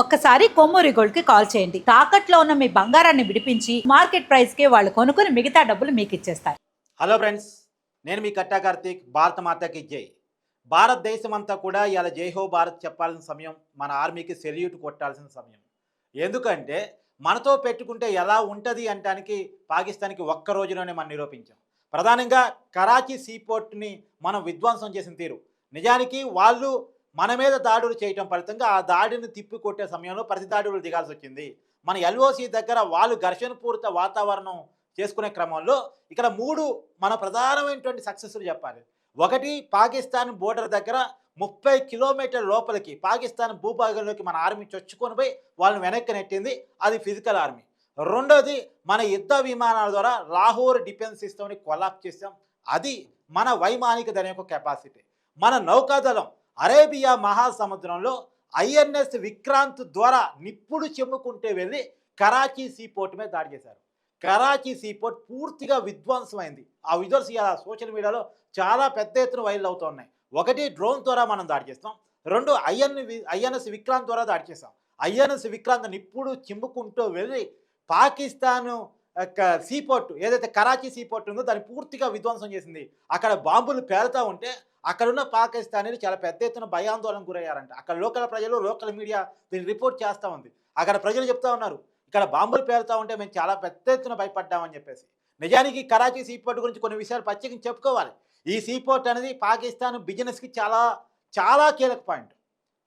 ఒక్కసారి కొమ్మూరి గోల్డ్కి కాల్ చేయండి. తాకట్లో ఉన్న మీ బంగారాన్ని విడిపించి మార్కెట్ ప్రైస్కి వాళ్ళు కొనుక్కుని మిగతా డబ్బులు మీకు ఇచ్చేస్తారు. హలో ఫ్రెండ్స్ నేను మీ కట్టా కార్తీక్ భారత మాతకి జై. భారతదేశం అంతా కూడా ఇలా జై హో భారత్ చెప్పాల్సిన సమయం మన ఆర్మీకి సెల్యూట్ కొట్టాల్సిన సమయం. ఎందుకంటే మనతో పెట్టుకుంటే ఎలా ఉంటుంది అంటానికి పాకిస్తాన్కి ఒక్క రోజులోనే మనం నిరూపించాం. ప్రధానంగా కరాచీ సీపోర్ట్ని మనం విధ్వంసం చేసిన తీరు. నిజానికి వాళ్ళు మన మీద దాడులు చేయటం ఫలితంగా ఆ దాడిని తిప్పి కొట్టే సమయంలో ప్రతి దాడులు దిగాల్సి వచ్చింది. మన ఎల్ఓసి దగ్గర వాళ్ళు ఘర్షణపూరిత వాతావరణం చేసుకునే క్రమంలో ఇక్కడ మూడు మన ప్రధానమైనటువంటి సక్సెస్లు చెప్పాలి. ఒకటి పాకిస్తాన్ బోర్డర్ దగ్గర ముప్పై కిలోమీటర్ లోపలికి పాకిస్తాన్ భూభాగంలోకి మన ఆర్మీ చొచ్చుకొని పోయి వాళ్ళని వెనక్కి నెట్టింది. అది ఫిజికల్ ఆర్మీ. రెండోది మన యుద్ధ విమానాల ద్వారా లాహోర్ డిఫెన్స్ సిస్టమ్ని కొలాప్ చేసాం అది మన వైమానిక దళం యొక్క కెపాసిటీ. మన నౌకాదళం అరేబియా మహాసముద్రంలో ఐఎన్ఎస్ విక్రాంత్ ద్వారా నిప్పుడు చెమ్ముకుంటే వెళ్ళి కరాచీ సీపోర్ట్ మీద దాడి చేశారు. కరాచీ సీపోర్ట్ పూర్తిగా విధ్వంసమైంది. ఆ విజువల్స్ ఇలా సోషల్ మీడియాలో చాలా పెద్ద ఎత్తున వైరల్ అవుతున్నాయి ఒకటి డ్రోన్ ద్వారా మనం దాడి చేస్తాం. రెండు ఐఎన్ ఐఎన్ఎస్ విక్రాంత్ ద్వారా దాడి చేస్తాం. ఐఎన్ఎస్ విక్రాంత్ నిప్పుడు చిమ్ముకుంటూ వెళ్ళి పాకిస్తాన్ సీపోర్ట్ ఏదైతే కరాచీ సీపోర్ట్ ఉందో దాన్ని పూర్తిగా విధ్వంసం చేసింది. అక్కడ బాంబులు పేలుతూ ఉంటే అక్కడున్న పాకిస్తానీలు చాలా పెద్ద ఎత్తున భయాందోళన గురయ్యారంట. అక్కడ లోకల్ ప్రజలు లోకల్ మీడియా దీన్ని రిపోర్ట్ చేస్తూ ఉంది. అక్కడ ప్రజలు చెప్తా ఉన్నారు ఇక్కడ బాంబులు పేలుతూ ఉంటే మేము చాలా పెద్ద ఎత్తున భయపడ్డామని చెప్పేసి. నిజానికి కరాచీ సీపోర్ట్ గురించి కొన్ని విషయాలు ప్రత్యేకించి చెప్పుకోవాలి. ఈ సీపోర్ట్ అనేది పాకిస్తాన్ బిజినెస్కి చాలా చాలా కీలక పాయింట్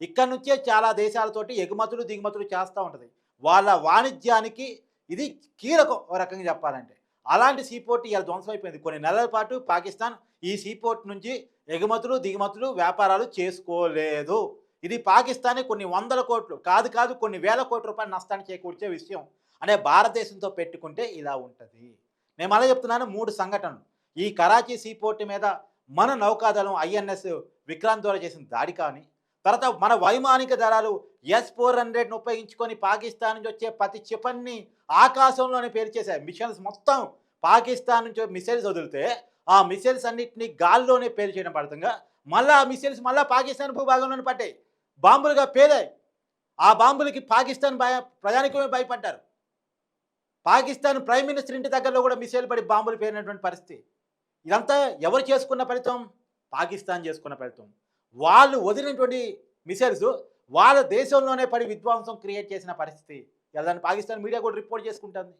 ఇక్కడ నుంచే చాలా దేశాలతోటి ఎగుమతులు దిగుమతులు చేస్తూ ఉంటుంది. వాళ్ళ వాణిజ్యానికి ఇది కీలకం ఒక రకంగా చెప్పాలంటే. అలాంటి సీపోర్ట్ ఇలా ధ్వంసమైపోయింది కొన్ని నెలల పాటు పాకిస్తాన్ ఈ సీపోర్ట్ నుంచి ఎగుమతులు దిగుమతులు వ్యాపారాలు చేసుకోలేదు. ఇది పాకిస్తాన్ కొన్ని వందల కోట్లు కాదు కాదు కొన్ని వేల కోట్ల రూపాయలు నష్టాన్ని చేకూర్చే విషయం అనే భారతదేశంతో పెట్టుకుంటే ఇలా ఉంటుంది. నేను అలా చెప్తున్నాను మూడు సంఘటనలు. ఈ కరాచీ సీపోర్ట్ మీద మన నౌకాదళం ఐఎన్ఎస్ విక్రాంత్ ద్వారా చేసిన దాడి కానీ తర్వాత మన వైమానిక దళాలు ఎస్ ఫోర్ హండ్రెడ్ను ఉపయోగించుకొని పాకిస్తాన్ నుంచి వచ్చే ప్రతి క్షిపణిని ఆకాశంలోనే పేల్చేశాయి. మిషన్స్ మొత్తం పాకిస్తాన్ నుంచి మిసైల్స్ వదిలితే ఆ మిసైల్స్ అన్నింటినీ గాల్లోనే పేల్చేయడం పడుతుందిగా మళ్ళీ ఆ మిసైల్స్ మళ్ళీ పాకిస్తాన్ భూభాగంలోనే పడ్డాయి. బాంబులుగా పేలాయి. ఆ బాంబులకి పాకిస్తాన్ భయ ప్రజానికమే భయపడ్డారు. పాకిస్తాన్ ప్రైమ్ మినిస్టర్ ఇంటి దగ్గరలో కూడా మిసైల్ పడి బాంబులు పేరినటువంటి పరిస్థితి. ఇదంతా ఎవరు చేసుకున్న ఫలితం? పాకిస్తాన్ చేసుకున్న ఫలితం. వాళ్ళు వదిలినటువంటి మిసైల్స్ వాళ్ళ దేశంలోనే పడి విధ్వంసం క్రియేట్ చేసిన పరిస్థితి. ఇలా పాకిస్తాన్ మీడియా కూడా రిపోర్ట్ చేసుకుంటుంది.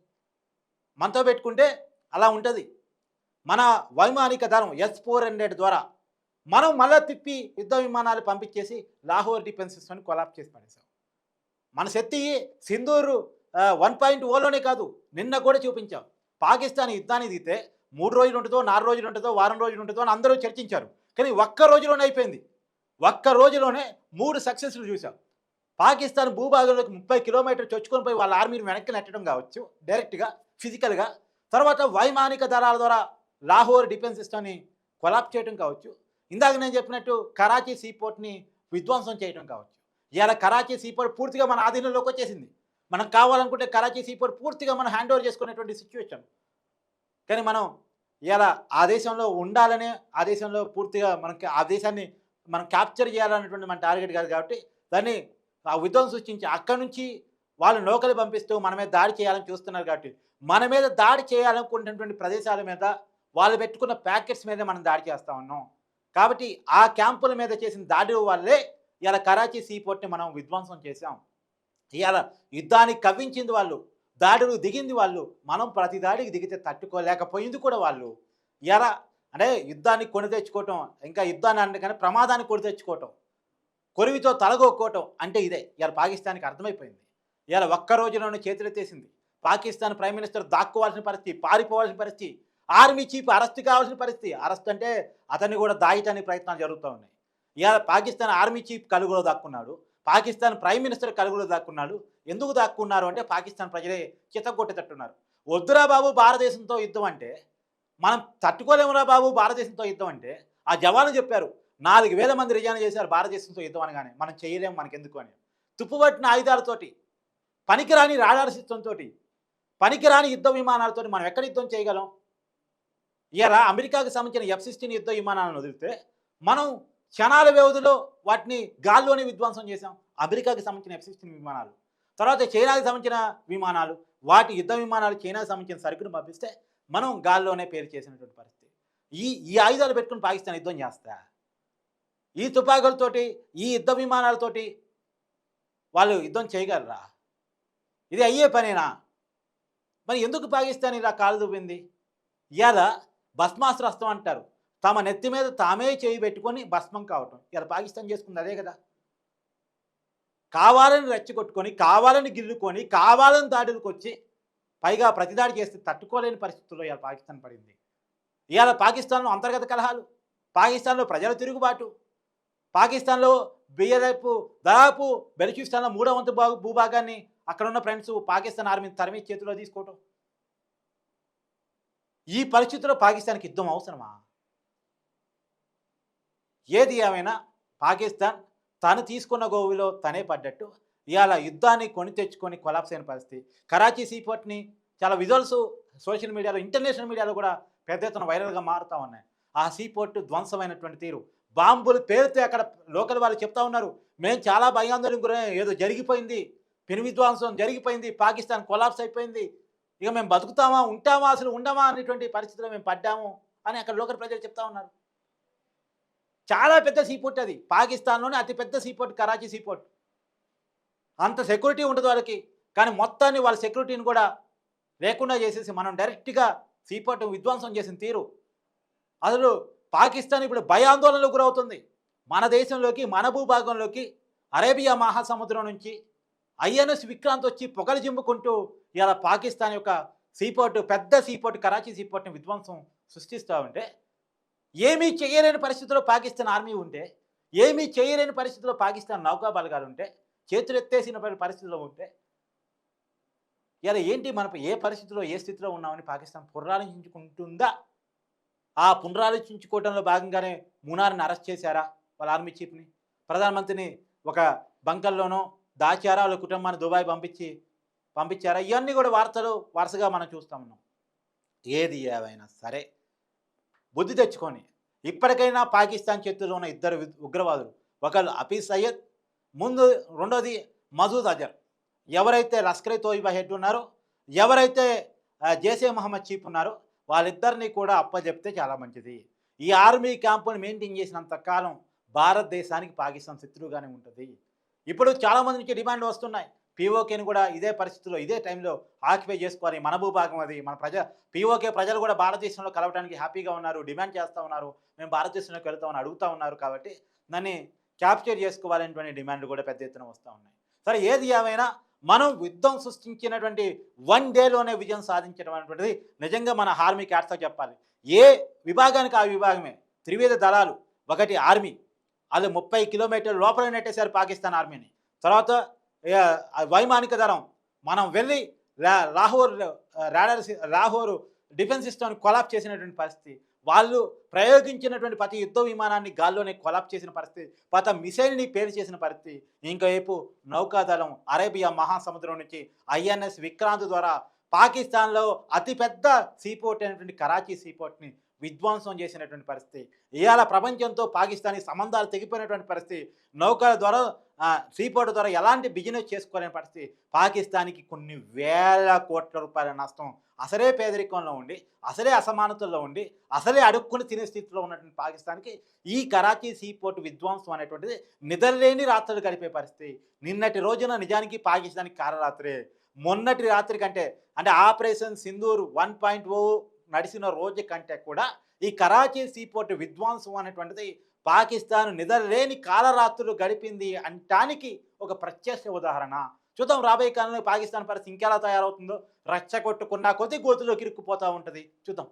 మనతో పెట్టుకుంటే అలా ఉంటుంది. మన వైమానిక దళం ఎస్ ఫోర్ హండ్రెడ్ ద్వారా మనం మళ్ళా తిప్పి యుద్ధ విమానాలు పంపించేసి లాహోర్ డిఫెన్స్ సిస్టమ్ని కొలాప్ చేసి పడేసాం మన శక్తి సింధూరు వన్ పాయింట్ ఓలోనే కాదు నిన్న కూడా చూపించాం. పాకిస్తాన్ యుద్ధాన్ని దిగితే మూడు రోజులు ఉంటుందో నాలుగు రోజులు ఉంటుందో వారం రోజులు ఉంటుందో అని అందరూ చర్చించారు. కానీ ఒక్క రోజులోనే అయిపోయింది. ఒక్క రోజులోనే మూడు సక్సెస్లు చూసాం పాకిస్తాన్ భూభాగంలోకి ముప్పై కిలోమీటర్లు చొచ్చుకొని పోయి వాళ్ళ ఆర్మీని వెనక్కి నెట్టడం కావచ్చు డైరెక్ట్గా ఫిజికల్గా తర్వాత వైమానిక దళాల ద్వారా లాహోర్ డిఫెన్స్ సిస్టమ్ని కొలాప్ చేయడం కావచ్చు. ఇందాక నేను చెప్పినట్టు కరాచీ సీపోర్ట్ని విధ్వంసం చేయడం కావచ్చు. ఇవాళ కరాచీ సీపోర్ట్ పూర్తిగా మన ఆధీనంలోకి వచ్చేసింది. మనం కావాలనుకుంటే కరాచీ సీపోర్ట్ పూర్తిగా మనం హ్యాండ్ ఓవర్ చేసుకునేటువంటి సిచ్యువేషన్ కానీ మనం ఇలా ఆ దేశంలో ఉండాలనే ఆ దేశంలో పూర్తిగా మనకి ఆ దేశాన్ని మనం క్యాప్చర్ చేయాలనేటువంటి మన టార్గెట్ కాదు కాబట్టి దాన్ని ఆ విధ్వంసం సృష్టించి అక్కడి నుంచి వాళ్ళు నౌకలు పంపిస్తూ మన మీద దాడి చేయాలని చూస్తున్నారు కాబట్టి మన మీద దాడి చేయాలనుకుంటున్నటువంటి ప్రదేశాల మీద వాళ్ళు పెట్టుకున్న ప్యాకెట్స్ మీదే మనం దాడి చేస్తూ ఉన్నాం. కాబట్టి ఆ క్యాంపుల మీద చేసిన దాడి వల్లే ఇలా కరాచీ సీపోర్ట్ని మనం విధ్వంసం చేసాం ఇవాళ యుద్ధానికి కవ్వించింది వాళ్ళు దాడులు దిగింది వాళ్ళు మనం ప్రతి దాడికి దిగితే తట్టుకోలేకపోయింది కూడా వాళ్ళు. ఎలా అంటే యుద్ధాన్ని కొని తెచ్చుకోవటం ఇంకా యుద్ధాన్ని అంటే కానీ ప్రమాదాన్ని కొని తెచ్చుకోవటం కొరివితో తలగొక్కోవటం అంటే ఇదే. ఇవాళ పాకిస్తాన్కి అర్థమైపోయింది. ఇవాళ ఒక్క రోజులోనే చేతులెత్తేసింది. పాకిస్తాన్ ప్రైమ్ మినిస్టర్ దాక్కోవాల్సిన పరిస్థితి పారిపోవాల్సిన పరిస్థితి ఆర్మీ చీఫ్ అరెస్ట్ కావాల్సిన పరిస్థితి. అరెస్ట్ అంటే అతన్ని కూడా దాయటానికి ప్రయత్నాలు జరుగుతూ ఉన్నాయి. ఇవాళ పాకిస్తాన్ ఆర్మీ చీఫ్ కలుగులో దాక్కున్నాడు. పాకిస్తాన్ ప్రైమ్ మినిస్టర్ కలుగులో దాక్కున్నాడు. ఎందుకు దాక్కున్నారు అంటే పాకిస్తాన్ ప్రజలే చితగొట్టేటట్టున్నారు వద్దురా బాబు భారతదేశంతో యుద్ధం అంటే? మనం తట్టుకోలేమురా బాబు భారతదేశంతో యుద్ధం అంటే? ఆ జవాను చెప్పారు నాలుగు వేల మంది రిజైన్ చేశారు భారతదేశంతో యుద్ధం అనగానే మనం చేయలేము మనకెందుకు అని. తుప్పుపట్టిన ఆయుధాలతోటి పనికిరాని రాడార్ సిస్టంతో పనికిరాని యుద్ధ విమానాలతో మనం ఎక్కడ యుద్ధం చేయగలం? ఇలా అమెరికాకు సంబంధించిన ఎఫ్ సిక్స్టీన్ యుద్ధ విమానాలను వదిలితే మనం క్షణాల వ్యవధిలో వాటిని గాల్లోనే విధ్వంసం చేశాం. అమెరికాకి సంబంధించిన ఎఫ్ సిక్స్టీన్ విమానాలు తర్వాత చైనాకి సంబంధించిన విమానాలు వాటి యుద్ధ విమానాలు చైనాకి సంబంధించిన సరుకును పంపిస్తే మనం గాల్లోనే పేరు చేసినటువంటి పరిస్థితి. ఈ ఈ ఆయుధాలు పెట్టుకుని పాకిస్తాన్ యుద్ధం చేస్తా. ఈ తుపాకులతోటి ఈ యుద్ధ విమానాలతోటి వాళ్ళు యుద్ధం చేయగలరా? ఇది అయ్యే పనేనా? మరి ఎందుకు పాకిస్తాన్ ఇలా కాలు దువ్వింది? ఇలా భస్మాశ్రస్తం అంటారు. తమ నెత్తి మీద తామే చేయి పెట్టుకొని భస్మం కావటం. ఇలా పాకిస్తాన్ చేసుకుంది అదే కదా. కావాలని రెచ్చగొట్టుకొని కావాలని గిల్లుకొని కావాలని దాడులకు వచ్చి పైగా ప్రతిదాడి చేస్తే తట్టుకోలేని పరిస్థితుల్లో ఇవాళ పాకిస్తాన్ పడింది. ఇవాళ పాకిస్తాన్లో అంతర్గత కలహాలు పాకిస్తాన్లో ప్రజల తిరుగుబాటు పాకిస్తాన్లో బియ్యదైపు దాదాపు బెలూచిస్తాన్లో మూడో వంతు భా- భూభాగాన్ని అక్కడ ఉన్న ఫ్రెండ్స్ పాకిస్తాన్ ఆర్మీని తరిమి చేతిలో తీసుకోవటం. ఈ పరిస్థితుల్లో పాకిస్తాన్కి యుద్ధం అవసరమా? ఏది ఏమైనా పాకిస్తాన్ తను తీసుకున్న గోవిలో తనే పడ్డట్టు. ఇవాళ యుద్ధాన్ని కొని తెచ్చుకొని కొలాప్స్ అయిన పరిస్థితి. కరాచీ సీపోర్ట్ని చాలా విజువల్స్ సోషల్ మీడియాలో ఇంటర్నేషనల్ మీడియాలో కూడా పెద్ద ఎత్తున వైరల్గా మారుతూ ఉన్నాయి. ఆ సీపోర్ట్ ధ్వంసమైనటువంటి తీరు. బాంబులు పేరుతో అక్కడ లోకల్ వాళ్ళు చెప్తా ఉన్నారు మేము చాలా భయాందోళన గురే ఏదో జరిగిపోయింది పెను విధ్వంసం జరిగిపోయింది పాకిస్తాన్ కొలాప్స్ అయిపోయింది ఇక మేము బతుకుతామా ఉంటామా అసలు ఉండమా అనేటువంటి పరిస్థితిలో మేము పడ్డాము అని అక్కడ లోకల్ ప్రజలు చెప్తా ఉన్నారు. చాలా పెద్ద సీపోర్ట్ అది. పాకిస్తాన్లోనే అతి పెద్ద సీపోర్ట్ కరాచీ సీపోర్ట్. అంత సెక్యూరిటీ ఉండదు వాళ్ళకి. కానీ మొత్తాన్ని వాళ్ళ సెక్యూరిటీని కూడా లేకుండా చేసేసి మనం డైరెక్ట్గా సీపోర్ట్ విధ్వంసం చేసిన తీరు. అసలు పాకిస్తాన్ ఇప్పుడు భయాందోళనలకు గురవుతుంది. మన దేశంలోకి మన భూభాగంలోకి అరేబియా మహాసముద్రం నుంచి ఐఎన్ఎస్ విక్రాంత్ వచ్చి పొగలు జింపుకుంటూ ఇలా పాకిస్తాన్ యొక్క సీపోర్టు పెద్ద సీపోర్ట్ కరాచీ సీపోర్ట్ని విధ్వంసం సృష్టిస్తూ ఉంటే ఏమీ చేయలేని పరిస్థితిలో పాకిస్తాన్ ఆర్మీ ఉంటే ఏమీ చేయలేని పరిస్థితిలో పాకిస్తాన్ నౌకా బలగాలు ఉంటే చేతులు ఎత్తేసిన పరిస్థితిలో ఉంటే ఇలా ఏంటి మన ఏ పరిస్థితిలో ఏ స్థితిలో ఉన్నామని పాకిస్తాన్ పునరాలోచించుకుంటుందా? ఆ పునరాలోచించుకోవడంలో భాగంగానే మునార్ని అరెస్ట్ చేశారా వాళ్ళ ఆర్మీ చీఫ్ని? ప్రధానమంత్రిని ఒక బంకల్లోనో దాచారా వాళ్ళ కుటుంబాన్ని దుబాయ్ పంపించి పంపించారా? ఇవన్నీ కూడా వార్తలు వరుసగా మనం చూస్తూ ఉన్నాం. ఏది ఏవైనా సరే బుద్ధి తెచ్చుకొని ఇప్పటికైనా పాకిస్తాన్ చేతుల్లో ఉన్న ఇద్దరు ఉగ్రవాదులు ఒకళ్ళు అఫీస్ సయ్యద్ ముందు రెండోది మజూద్ అజర్. ఎవరైతే లస్కరే తోయిబా హెడ్ ఉన్నారో ఎవరైతే జేసే మహమ్మద్ చీఫ్ ఉన్నారో వాళ్ళిద్దరిని కూడా అప్పచెప్తే చాలా మంచిది. ఈ ఆర్మీ క్యాంపుని మెయింటైన్ చేసినంత కాలం భారతదేశానికి పాకిస్తాన్ శత్రువుగానే ఉంటుంది. ఇప్పుడు చాలామంది నుంచి డిమాండ్ వస్తున్నాయి. పీఓకేని కూడా ఇదే పరిస్థితిలో ఇదే టైంలో ఆక్యుపై చేసుకోవాలి. మన భూభాగం అది. మన ప్రజ పీఓకే ప్రజలు కూడా భారతదేశంలో కలవడానికి హ్యాపీగా ఉన్నారు డిమాండ్ చేస్తూ ఉన్నారు. మేము భారతదేశంలోకి వెళ్తామని అడుగుతూ ఉన్నారు కాబట్టి దాన్ని క్యాప్చర్ చేసుకోవాలనేటువంటి డిమాండ్లు కూడా పెద్ద ఎత్తున వస్తూ ఉన్నాయి. సరే ఏది ఏమైనా మనం యుద్ధం సృష్టించినటువంటి వన్ డేలోనే విజయం సాధించడం అనేటువంటిది నిజంగా మన ఆర్మీకి క్యాట్స్తో చెప్పాలి. ఏ విభాగానికి ఆ విభాగమే? త్రివిధ దళాలు ఒకటి ఆర్మీ. వాళ్ళు ముప్పై కిలోమీటర్ల లోపల నెట్టేశారు పాకిస్తాన్ ఆర్మీని. తర్వాత వైమానిక దళం. మనం వెళ్ళి రాహోర్ లాహోర్ రాడర్ సి- డిఫెన్స్ సిస్టమ్ని కొలాప్ చేసినటువంటి పరిస్థితి. వాళ్ళు ప్రయోగించినటువంటి ప్రతి యుద్ధ విమానాన్ని గాల్లోనే కొలాప్ చేసిన పరిస్థితి. ప్రతి మిసైల్ని పేరు చేసిన పరిస్థితి. ఇంకోవైపు నౌకాదళం అరేబియా మహాసముద్రం నుంచి ఐఎన్ఎస్ విక్రాంత్ ద్వారా పాకిస్తాన్లో అతిపెద్ద సీపోర్ట్ అయినటువంటి కరాచీ సీపోర్ట్ని విధ్వంసం చేసినటువంటి పరిస్థితి. ఇవాళ ప్రపంచంతో పాకిస్తానీ సంబంధాలు తెగిపోయినటువంటి పరిస్థితి. నౌకల ద్వారా సీపోర్ట్ ద్వారా ఎలాంటి బిజినెస్ చేసుకోలేని పరిస్థితి. పాకిస్తాన్కి కొన్ని వేల కోట్ల రూపాయల నష్టం అసలే పేదరికంలో ఉండి అసలే అసమానతల్లో ఉండి అసలే అడుక్కుని తినే స్థితిలో ఉన్నటువంటి పాకిస్తాన్కి ఈ కరాచీ సీపోర్ట్ విధ్వంసం అనేటువంటిది నిద్రలేని రాత్రులు గడిపే పరిస్థితి. నిన్నటి రోజున నిజానికి పాకిస్తాన్కి కారరాత్రే మొన్నటి రాత్రి కంటే అంటే operation Sindoor one point O నడిచిన రోజు కంటే కూడా ఈ కరాచీ సీపోర్ట్ విధ్వంసం అనేటువంటిది పాకిస్తాన్ నిద్రలేని కాలరాత్రులు గడిపింది అంటానికి ఒక ప్రత్యక్ష ఉదాహరణ. చూద్దాం రాబోయే కాలంలో పాకిస్తాన్ పరిస్థితి ఇంకెలా తయారవుతుందో. రచ్చ కొట్టుకున్న కొద్ది గోతులోకి ఇరుక్కుపోతూ ఉంటుంది. చూద్దాం.